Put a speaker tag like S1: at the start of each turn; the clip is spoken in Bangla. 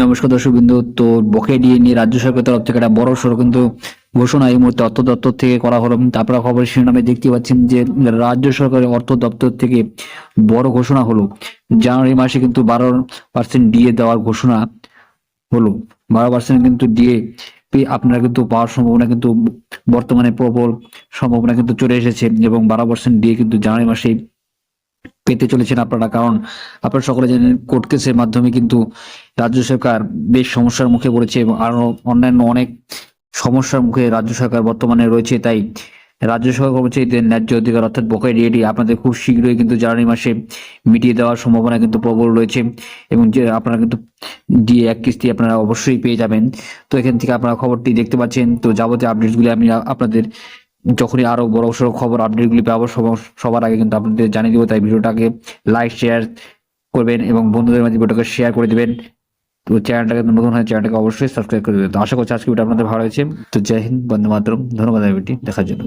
S1: নমস্কার দর্শক বিন্দু তো বকে দিয়ে নিয়ে রাজ্য সরকারের তরফ থেকে একটা বড় সড়ো কিন্তু ঘোষণা এই মুহূর্তে অর্থ দপ্তর থেকে করা হলো তারপরে খবর শিরোনামে দেখতে পাচ্ছেন যে রাজ্য সরকারের অর্থ দপ্তর থেকে বড় ঘোষণা হলো। জানুয়ারি মাসে কিন্তু বারো পার্সেন্ট ডিএ দেওয়ার ঘোষণা হলো। বারো পার্সেন্ট কিন্তু ডিএ আপনারা কিন্তু পাওয়ার সম্ভাবনা কিন্তু বর্তমানে প্রবল সম্ভাবনা কিন্তু চলে এসেছে এবং বারো পার্সেন্ট ডিএ কিন্তু জানুয়ারি মাসে পেতে চলেছেন আপনারা, কারণ আপনারা সকলে জানেন কোর্ট কেসের মাধ্যমে কিন্তু রাজ্য সরকার বেশ সমস্যার মুখে পড়েছে এবং আরও অন্যান্য অনেক সমস্যার মুখে রাজ্য সরকার বর্তমানে রয়েছে। তাই রাজ্য সরকার কর্মচারীদের ন্যায্য অধিকার অর্থাৎ বকেয়া ডিএটি আপনাদের খুব শীঘ্রই কিন্তু জানুয়ারি মাসে মিটিয়ে দেওয়ার সম্ভাবনা কিন্তু প্রবল রয়েছে এবং যে আপনারা কিন্তু ডিএ এক কিস্তি আপনারা অবশ্যই পেয়ে যাবেন। তো এখান থেকে আপনারা খবরটি দেখতে পাচ্ছেন। তো যাবতীয় আপডেটগুলি আমি আপনাদের যখনই আরও বড় সড়ো খবর আপডেটগুলি পাবো সবার- আগে কিন্তু আপনাদের জানিয়ে দিব। তাই ভিডিওটাকে লাইক শেয়ার করবেন এবং বন্ধুদের মাঝে ভিডিওটাকে শেয়ার করে দিবেন। তো চ্যানেলটাকে নতুন হয় চ্যানেলটাকে অবশ্যই সাবস্ক্রাইব করে দেবেন। তো আশা করছি আজকে ভিডিও আপনাদের ভালো হয়েছে তো জয় হিন্দ বন্ধু মাতরম। ধন্যবাদ ভিডিওটি দেখার জন্য।